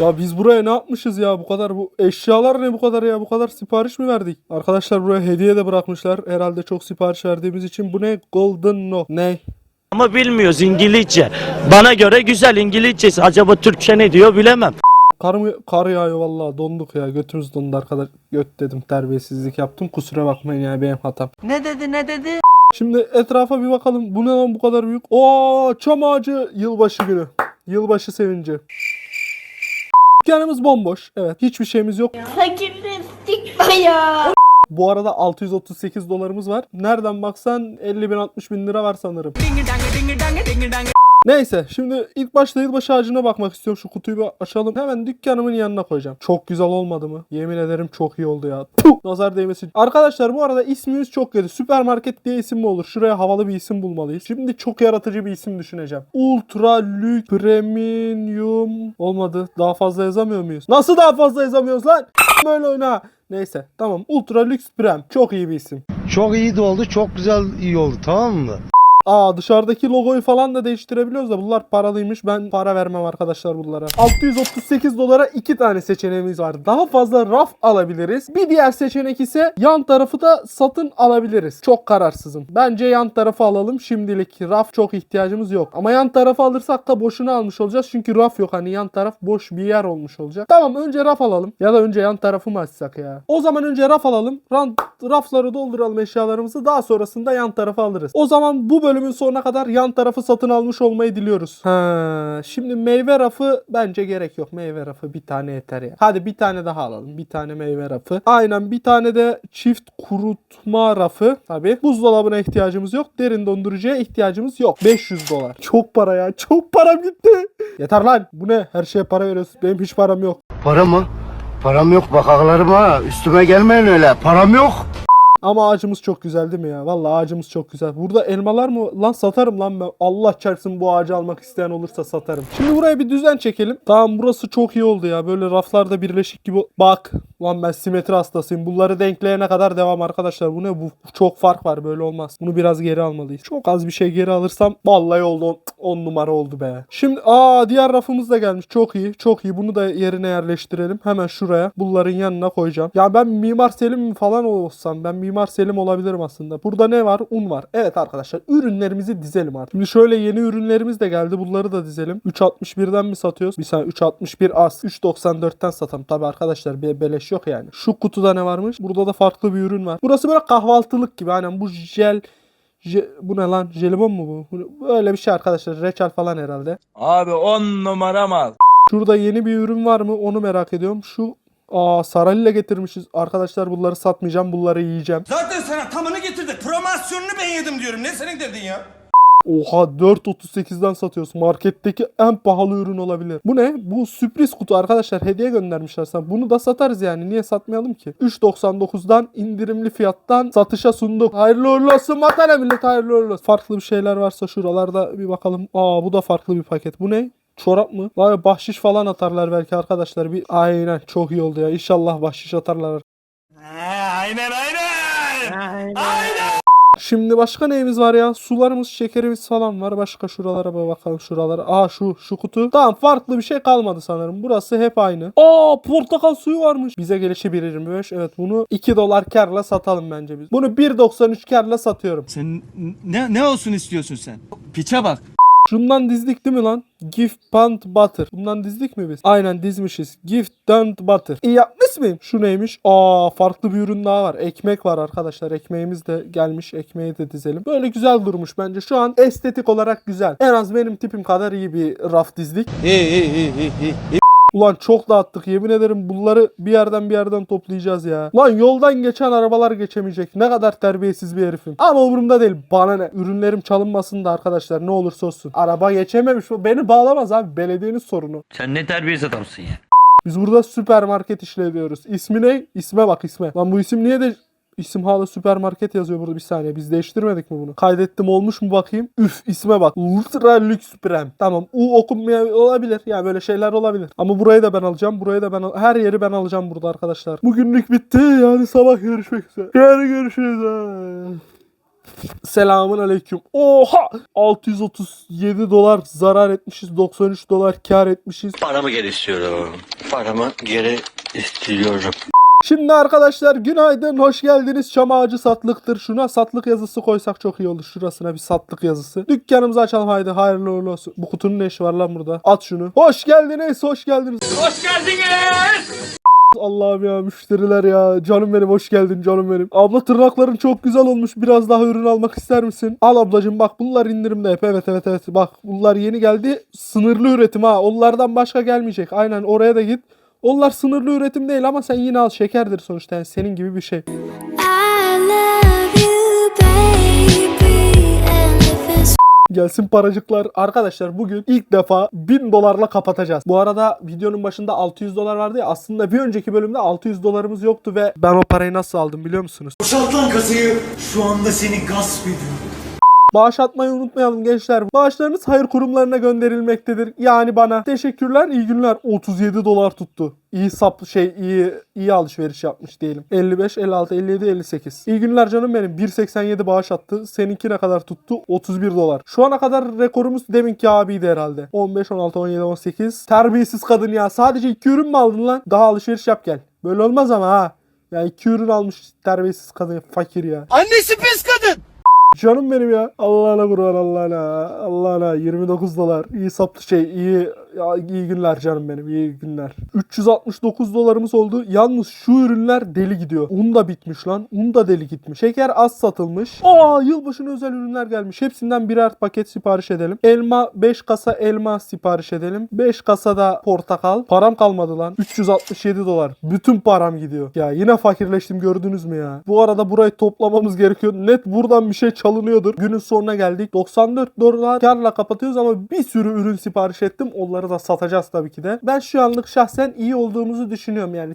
Ya biz buraya ne yapmışız ya bu kadar bu eşyalar ne bu kadar ya bu kadar sipariş mi verdik? Arkadaşlar buraya hediye de bırakmışlar. Herhalde çok sipariş verdiğimiz için bu ne? Golden no. Ne? Ama bilmiyoruz İngilizce. Bana göre güzel İngilizcesi. Acaba Türkçe ne diyor bilemem. Kar, mı, kar yağıyor vallahi donduk ya götümüz dondu arkadaş. Göt dedim terbiyesizlik yaptım kusura bakmayın ya benim hatam. Ne dedi ne dedi? Şimdi etrafa bir bakalım. Bu ne lan bu kadar büyük? Oo çam ağacı yılbaşı günü. Yılbaşı sevinci. Dükkanımız bomboş. Evet hiçbir şeyimiz yok. Fakirleştik bayağı. Bu arada 638 dolarımız var. Nereden baksan 50 bin 60 bin lira var sanırım. Neyse şimdi ilk başta yılbaşı ağacına bakmak istiyorum. Şu kutuyu bir açalım. Hemen dükkanımın yanına koyacağım. Çok güzel olmadı mı? Yemin ederim çok iyi oldu ya. Puh! Nazar değmesin. Arkadaşlar bu arada ismimiz çok kötü. Süpermarket diye isim mi olur? Şuraya havalı bir isim bulmalıyız. Şimdi çok yaratıcı bir isim düşüneceğim. Ultra Lük Premium olmadı. Daha fazla yazamıyor muyuz? Nasıl daha fazla yazamıyoruz lan? Böyle oyna. Neyse tamam. Ultra Lüks Prem. Çok iyi bir isim. Çok iyi de oldu, çok güzel iyi oldu tamam mı? Aa dışarıdaki logoyu falan da değiştirebiliyoruz da bunlar paralıymış. Ben para vermem arkadaşlar bunlara. 638 dolara iki tane seçeneğimiz var. Daha fazla raf alabiliriz. Bir diğer seçenek ise yan tarafı da satın alabiliriz. Çok kararsızım. Bence yan tarafı alalım. Şimdilik raf çok ihtiyacımız yok. Ama yan tarafı alırsak da boşuna almış olacağız. Çünkü raf yok. Hani yan taraf boş bir yer olmuş olacak. Tamam önce raf alalım. Ya da önce yan tarafı mı açsak ya? O zaman önce raf alalım. Ran- rafları dolduralım eşyalarımızı. Daha sonrasında yan tarafı alırız. O zaman bu bölümün sonuna kadar yan tarafı satın almış olmayı diliyoruz. Ha, şimdi meyve rafı bence gerek yok. Meyve rafı bir tane yeter ya. Hadi bir tane daha alalım. Bir tane meyve rafı. Aynen bir tane de çift kurutma rafı. Tabi buzdolabına ihtiyacımız yok. Derin dondurucuya ihtiyacımız yok. 500 dolar. Çok para ya. Çok param gitti. Yeter lan. Bu ne? Her şeye para veriyorsun. Benim hiç param yok. Para mı? Param yok bak ağlarıma. Üstüme gelmeyin öyle. Param yok. Ama ağacımız çok güzel değil mi ya? Vallahi ağacımız çok güzel. Burada elmalar mı? Lan satarım lan ben. Allah çarpsın bu ağacı almak isteyen olursa satarım. Şimdi buraya bir düzen çekelim. Tamam burası çok iyi oldu ya. Böyle raflarda birleşik gibi. Bak. Lan ben simetri hastasıyım. Bunları denkleyene kadar devam arkadaşlar. Bu ne? Bu çok fark var. Böyle olmaz. Bunu biraz geri almalıyız. Çok az bir şey geri alırsam vallahi oldu. 10 numara oldu be. Şimdi aa diğer rafımız da gelmiş. Çok iyi. Çok iyi. Bunu da yerine yerleştirelim. Hemen şuraya. Bunların yanına koyacağım. Ya ben Mimar Selim falan olsam ben Mimar Selim olabilirim aslında. Burada ne var? Un var. Evet arkadaşlar ürünlerimizi dizelim artık. Şimdi şöyle yeni ürünlerimiz de geldi. Bunları da dizelim. 3.61'den mi satıyoruz? Bir saniye 3.61 az. 3.94'ten satalım. Tabi arkadaşlar bir beleş yok yani. Şu kutuda ne varmış? Burada da farklı bir ürün var. Burası böyle kahvaltılık gibi. Aynen bu jel Je- bu ne lan? Jelibon mu bu? Böyle bir şey arkadaşlar. Reçel falan herhalde. Abi on numara mal. Şurada yeni bir ürün var mı? Onu merak ediyorum. Şu Aa sarayla getirmişiz. Arkadaşlar bunları satmayacağım. Bunları yiyeceğim. Zaten sana tamını getirdik. Promosyonunu ben yedim diyorum. Ne senin derdin ya? Oha 4.38'den satıyoruz. Marketteki en pahalı ürün olabilir. Bu ne? Bu sürpriz kutu arkadaşlar. Hediye göndermişler sana. Bunu da satarız yani. Niye satmayalım ki? 3.99'dan indirimli fiyattan satışa sunduk. Hayırlı uğurlu olsun vatana millet hayırlı uğurlu olsun. Farklı bir şeyler varsa şuralarda bir bakalım. Aa bu da farklı bir paket. Bu ne? Çorap mı? Vay bahşiş falan atarlar belki arkadaşlar. Bir aynen çok iyi oldu ya. İnşallah bahşiş atarlar. aynen aynen. Şimdi başka neyimiz var ya? Sularımız, şekerimiz falan var. Başka şuralara bakalım şuralara. Aa şu şu kutu. Tamam farklı bir şey kalmadı sanırım. Burası hep aynı. Aa portakal suyu varmış. Bize gelişi 1.25. Evet bunu 2 dolar karla satalım bence biz. Bunu 1.93 karla satıyorum. Sen ne ne olsun istiyorsun sen? Piçe bak. Şundan dizdik değil mi lan? Gift Pant Butter. Bundan dizdik mi biz? Aynen dizmişiz. Gift Pant Butter. İyi yapmış mıyım? Şu neymiş? Aa farklı bir ürün daha var. Ekmek var arkadaşlar. Ekmeğimiz de gelmiş. Ekmeği de dizelim. Böyle güzel durmuş bence. Şu an estetik olarak güzel. En az benim tipim kadar iyi bir raf dizdik. İyi iyi iyi iyi iyi. Ulan çok dağıttık. Yemin ederim bunları bir yerden bir yerden toplayacağız ya. Lan yoldan geçen arabalar geçemeyecek. Ne kadar terbiyesiz bir herifim. Ama umurumda değil. Bana ne? Ürünlerim çalınmasın da arkadaşlar ne olursa olsun. Araba geçememiş. Beni bağlamaz abi. Belediyenin sorunu. Sen ne terbiyesiz adamsın ya. Biz burada süpermarket işletiyoruz. İsmi ne? İsme bak isme. Lan bu isim niye de İsim hala süpermarket yazıyor burada bir saniye. Biz değiştirmedik mi bunu? Kaydettim olmuş mu bakayım? Üf isme bak. Ultra lüks prem. Tamam. U okunmaya olabilir. Yani böyle şeyler olabilir. Ama burayı da ben alacağım. Burayı da ben al- Her yeri ben alacağım burada arkadaşlar. Bugünlük bitti. Yani sabah görüşmek üzere. Yani görüşürüz. ha. Selamun aleyküm. Oha! 637 dolar zarar etmişiz. 93 dolar kar etmişiz. Paramı geri istiyorum. Paramı geri istiyorum. Şimdi arkadaşlar günaydın. Hoş geldiniz. Çam ağacı satlıktır. Şuna satlık yazısı koysak çok iyi olur. Şurasına bir satlık yazısı. Dükkanımızı açalım haydi. Hayırlı uğurlu olsun. Bu kutunun ne işi var lan burada? At şunu. Hoş geldiniz. Hoş geldiniz. Hoş geldiniz. Allah'ım ya müşteriler ya. Canım benim hoş geldin canım benim. Abla tırnakların çok güzel olmuş. Biraz daha ürün almak ister misin? Al ablacığım bak bunlar indirimde hep. Evet evet evet. Bak bunlar yeni geldi. Sınırlı üretim ha. Onlardan başka gelmeyecek. Aynen oraya da git. Onlar sınırlı üretim değil ama sen yine al şekerdir sonuçta. Yani senin gibi bir şey. Gelsin paracıklar. Arkadaşlar bugün ilk defa 1000 dolarla kapatacağız. Bu arada videonun başında 600 dolar vardı ya. Aslında bir önceki bölümde 600 dolarımız yoktu ve ben o parayı nasıl aldım biliyor musunuz? Boşalt lan kasayı. Şu anda seni gasp ediyorum. Bağış atmayı unutmayalım gençler. Bağışlarınız hayır kurumlarına gönderilmektedir. Yani bana. Teşekkürler, iyi günler. 37 dolar tuttu. İyi sap şey iyi iyi alışveriş yapmış diyelim. 55, 56, 57, 58. İyi günler canım benim. 1.87 bağış attı. Seninki ne kadar tuttu? 31 dolar. Şu ana kadar rekorumuz deminki abiydi herhalde. 15, 16, 17, 18. Terbiyesiz kadın ya. Sadece iki ürün mü aldın lan? Daha alışveriş yap gel. Böyle olmaz ama ha. Ya iki ürün almış terbiyesiz kadın fakir ya. Annesi pis kadın. Canım benim ya. Allah'ına kurban Allah'ına. Allah'ına 29 dolar. İyi saplı şey. iyi ya, iyi günler canım benim. iyi günler. 369 dolarımız oldu. Yalnız şu ürünler deli gidiyor. Un da bitmiş lan. Un da deli gitmiş. Şeker az satılmış. Aa yılbaşına özel ürünler gelmiş. Hepsinden birer paket sipariş edelim. Elma 5 kasa elma sipariş edelim. 5 kasa da portakal. Param kalmadı lan. 367 dolar. Bütün param gidiyor. Ya yine fakirleştim gördünüz mü ya? Bu arada burayı toplamamız gerekiyor. Net buradan bir şey çalınıyordur. Günün sonuna geldik. 94 dolar karla kapatıyoruz ama bir sürü ürün sipariş ettim. Onları da satacağız tabii ki de. Ben şu anlık şahsen iyi olduğumuzu düşünüyorum yani.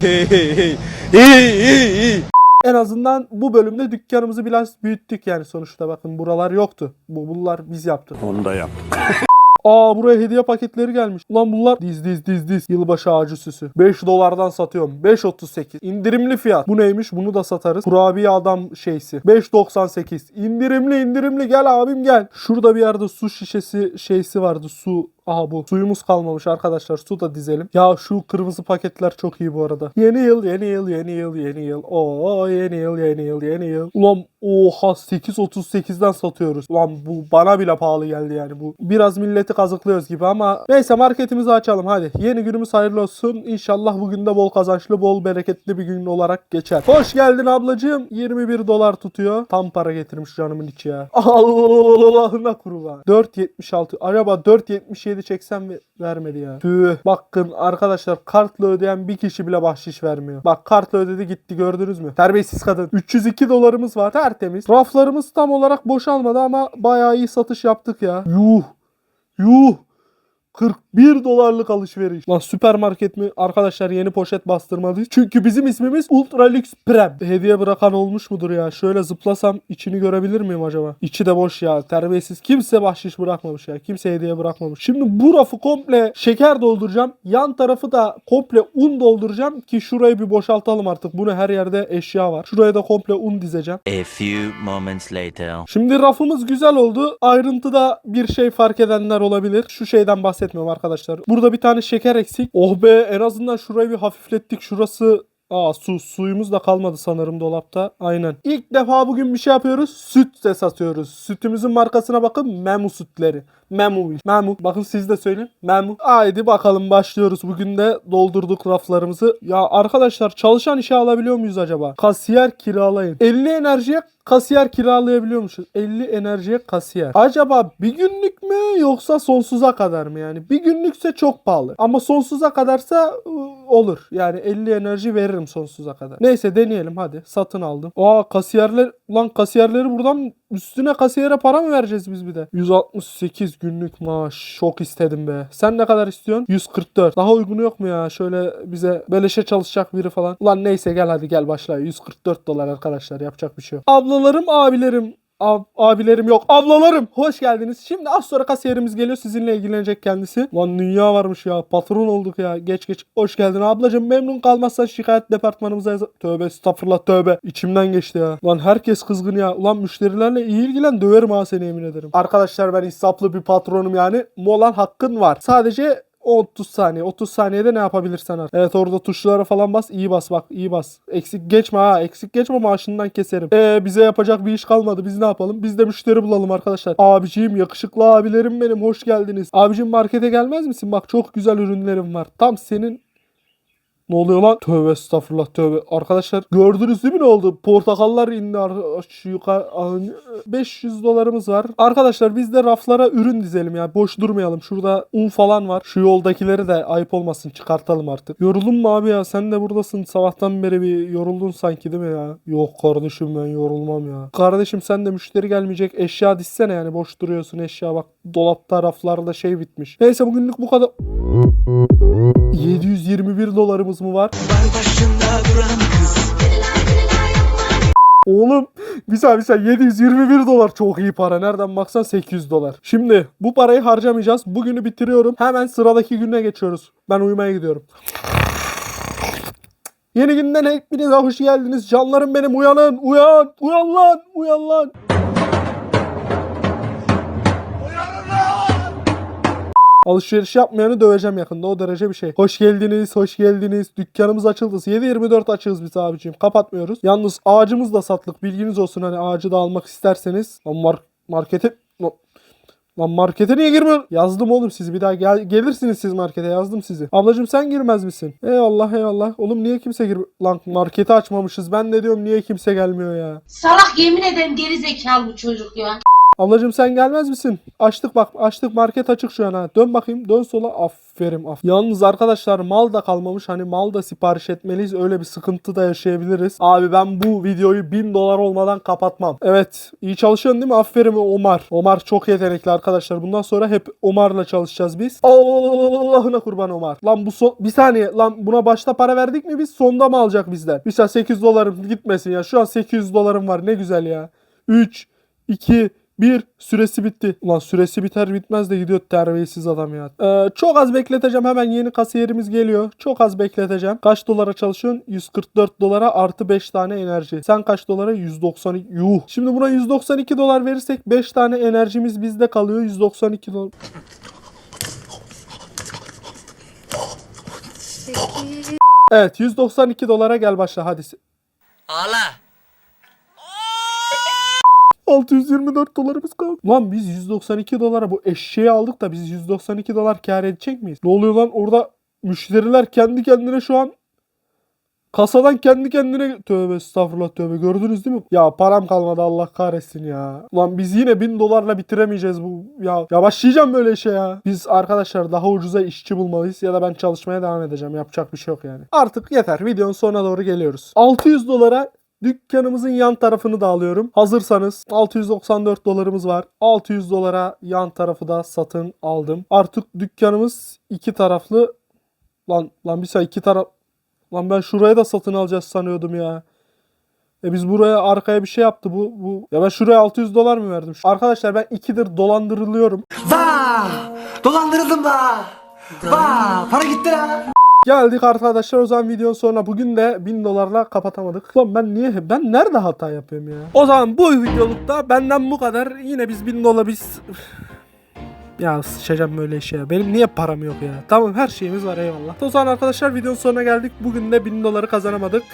En azından bu bölümde dükkanımızı biraz büyüttük yani sonuçta bakın buralar yoktu. Bu bunlar biz yaptık. Onu da yaptık. Aa buraya hediye paketleri gelmiş. Ulan bunlar diz diz diz diz. Yılbaşı ağacı süsü. 5 dolardan satıyorum. 5.38. İndirimli fiyat. Bu neymiş? Bunu da satarız. Kurabiye adam şeysi. 5.98. İndirimli indirimli gel abim gel. Şurada bir yerde su şişesi şeysi vardı. Su Aha bu. Suyumuz kalmamış arkadaşlar. Su da dizelim. Ya şu kırmızı paketler çok iyi bu arada. Yeni yıl, yeni yıl, yeni yıl, yeni yıl. Oo yeni yıl, yeni yıl, yeni yıl. Ulan oha 8.38'den satıyoruz. Ulan bu bana bile pahalı geldi yani bu. Biraz milleti kazıklıyoruz gibi ama neyse marketimizi açalım hadi. Yeni günümüz hayırlı olsun. İnşallah bugün de bol kazançlı, bol bereketli bir gün olarak geçer. Hoş geldin ablacığım. 21 dolar tutuyor. Tam para getirmiş canımın içi ya. Allah'ına kurban. 4.76. Acaba 4.77 çeksem ve vermedi ya. Tüh. Bakın arkadaşlar kartla ödeyen bir kişi bile bahşiş vermiyor. Bak kartla ödedi gitti gördünüz mü? Terbiyesiz kadın. 302 dolarımız var. Tertemiz. Raflarımız tam olarak boşalmadı ama bayağı iyi satış yaptık ya. Yuh. Yuh. 41 dolarlık alışveriş. Lan süpermarket mi? Arkadaşlar yeni poşet bastırmalıyız. Çünkü bizim ismimiz Ultra Lux Prem. Hediye bırakan olmuş mudur ya? Şöyle zıplasam içini görebilir miyim acaba? İçi de boş ya. Terbiyesiz. Kimse bahşiş bırakmamış ya. Kimse hediye bırakmamış. Şimdi bu rafı komple şeker dolduracağım. Yan tarafı da komple un dolduracağım ki şurayı bir boşaltalım artık. Bunu her yerde eşya var. Şuraya da komple un dizeceğim. A few moments later. Şimdi rafımız güzel oldu. Ayrıntıda bir şey fark edenler olabilir. Şu şeyden bahsetmiyorum arkadaşlar. Burada bir tane şeker eksik. Oh be en azından şurayı bir hafiflettik. Şurası Aa su suyumuz da kalmadı sanırım dolapta. Aynen. İlk defa bugün bir şey yapıyoruz. Süt de satıyoruz. Sütümüzün markasına bakın. Memu sütleri. Memu. Memu. Bakın siz de söyleyin. Memu. Haydi bakalım başlıyoruz. Bugün de doldurduk raflarımızı. Ya arkadaşlar çalışan işe alabiliyor muyuz acaba? Kasiyer kiralayın. 50 enerjiye kasiyer kiralayabiliyormuşuz. 50 enerjiye kasiyer. Acaba bir günlük mü yoksa sonsuza kadar mı yani? Bir günlükse çok pahalı. Ama sonsuza kadarsa olur. Yani 50 enerji veririm sonsuza kadar. Neyse deneyelim hadi. Satın aldım. Aa kasiyerler lan kasiyerleri buradan üstüne kasiyere para mı vereceğiz biz bir de? 168 günlük maaş. Çok istedim be. Sen ne kadar istiyorsun? 144. Daha uygunu yok mu ya? Şöyle bize beleşe çalışacak biri falan. Ulan neyse gel hadi gel başla. 144 dolar arkadaşlar yapacak bir şey yok. Ablalarım abilerim ab- abilerim yok. Ablalarım hoş geldiniz. Şimdi az sonra kasiyerimiz geliyor sizinle ilgilenecek kendisi. Lan dünya varmış ya. Patron olduk ya. Geç geç. Hoş geldin ablacığım. Memnun kalmazsan şikayet departmanımıza yaz. Tövbe estağfurullah tövbe. İçimden geçti ya. Lan herkes kızgın ya. Ulan müşterilerle iyi ilgilen döverim ha seni yemin ederim. Arkadaşlar ben insaflı bir patronum yani. Molan hakkın var. Sadece 30 saniye. 30 saniyede ne yapabilirsen artık. Evet orada tuşlara falan bas. iyi bas bak. iyi bas. Eksik geçme ha. Eksik geçme maaşından keserim. Ee bize yapacak bir iş kalmadı. Biz ne yapalım? Biz de müşteri bulalım arkadaşlar. Abiciğim yakışıklı abilerim benim. Hoş geldiniz. Abicim markete gelmez misin? Bak çok güzel ürünlerim var. Tam senin ne oluyor lan? Tövbe estağfurullah tövbe. Arkadaşlar gördünüz değil mi ne oldu? Portakallar indi şu yukarı. 500 dolarımız var. Arkadaşlar biz de raflara ürün dizelim ya. Boş durmayalım. Şurada un falan var. Şu yoldakileri de ayıp olmasın çıkartalım artık. Yoruldun mu abi ya? Sen de buradasın. Sabahtan beri bir yoruldun sanki değil mi ya? Yok kardeşim ben yorulmam ya. Kardeşim sen de müşteri gelmeyecek. Eşya dizsene yani. Boş duruyorsun eşya bak. Dolapta raflarda şey bitmiş. Neyse bugünlük bu kadar. 721 dolarımız mı var? Oğlum bir saniye bir saniye 721 dolar çok iyi para. Nereden baksan 800 dolar. Şimdi bu parayı harcamayacağız. Bugünü bitiriyorum. Hemen sıradaki güne geçiyoruz. Ben uyumaya gidiyorum. Yeni günden hepinize hoş geldiniz. Canlarım benim uyanın. Uyan. Uyan lan. Uyan lan. Alışveriş yapmayanı döveceğim yakında. O derece bir şey. Hoş geldiniz, hoş geldiniz. Dükkanımız açıldı. 7-24 açığız biz abicim. Kapatmıyoruz. Yalnız ağacımız da satlık. Bilginiz olsun hani ağacı da almak isterseniz. Lan mar markete... Lan- markete niye girmiyorsun? Yazdım oğlum sizi. Bir daha gel gelirsiniz siz markete. Yazdım sizi. Ablacım sen girmez misin? Eyvallah eyvallah. Oğlum niye kimse gir... Lan marketi açmamışız. Ben de diyorum niye kimse gelmiyor ya. Salak yemin ederim geri zekalı bu çocuk ya. Ablacım sen gelmez misin? Açtık bak açtık market açık şu an ha. Dön bakayım dön sola aferin aferin. Yalnız arkadaşlar mal da kalmamış hani mal da sipariş etmeliyiz öyle bir sıkıntı da yaşayabiliriz. Abi ben bu videoyu 1000 dolar olmadan kapatmam. Evet iyi çalışıyorsun değil mi? Aferin Omar. Omar çok yetenekli arkadaşlar. Bundan sonra hep Omar'la çalışacağız biz. Allah'ına kurban Omar. Lan bu son... Bir saniye lan buna başta para verdik mi biz? Sonda mı alacak bizden? Saniye 800 dolarım gitmesin ya. Şu an 800 dolarım var ne güzel ya. 3, 2, bir süresi bitti. Ulan süresi biter bitmez de gidiyor terbiyesiz adam ya. Ee, çok az bekleteceğim. Hemen yeni kasiyerimiz geliyor. Çok az bekleteceğim. Kaç dolara çalışıyorsun? 144 dolara artı 5 tane enerji. Sen kaç dolara? 192. Yuh. Şimdi buna 192 dolar verirsek 5 tane enerjimiz bizde kalıyor. 192 dolar. Evet 192 dolara gel başla hadi. Ağla. 624 dolarımız kaldı. Lan biz 192 dolara bu eşeği aldık da biz 192 dolar kar edecek miyiz? Ne oluyor lan orada müşteriler kendi kendine şu an kasadan kendi kendine tövbe estağfurullah tövbe gördünüz değil mi? Ya param kalmadı Allah kahretsin ya. Lan biz yine 1000 dolarla bitiremeyeceğiz bu ya. Ya başlayacağım böyle işe ya. Biz arkadaşlar daha ucuza işçi bulmalıyız ya da ben çalışmaya devam edeceğim. Yapacak bir şey yok yani. Artık yeter. Videonun sonuna doğru geliyoruz. 600 dolara Dükkanımızın yan tarafını da alıyorum. Hazırsanız 694 dolarımız var. 600 dolara yan tarafı da satın aldım. Artık dükkanımız iki taraflı. Lan lan bir saniye iki taraf. Lan ben şuraya da satın alacağız sanıyordum ya. E biz buraya arkaya bir şey yaptı bu. bu. Ya ben şuraya 600 dolar mı verdim? Arkadaşlar ben ikidir dolandırılıyorum. Dolandırıldım da. Vaa para gitti la. Geldik arkadaşlar o zaman videonun sonuna bugün de 1000 dolarla kapatamadık. Lan ben niye ben nerede hata yapıyorum ya? O zaman bu videolukta benden bu kadar. Yine biz 1000 dolar biz ya sıçacağım böyle işe ya. Benim niye param yok ya? Tamam her şeyimiz var eyvallah. O zaman arkadaşlar videonun sonuna geldik. Bugün de 1000 doları kazanamadık.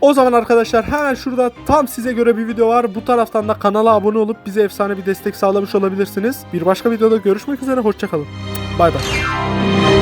O zaman arkadaşlar hemen şurada tam size göre bir video var. Bu taraftan da kanala abone olup bize efsane bir destek sağlamış olabilirsiniz. Bir başka videoda görüşmek üzere. Hoşçakalın. 拜拜。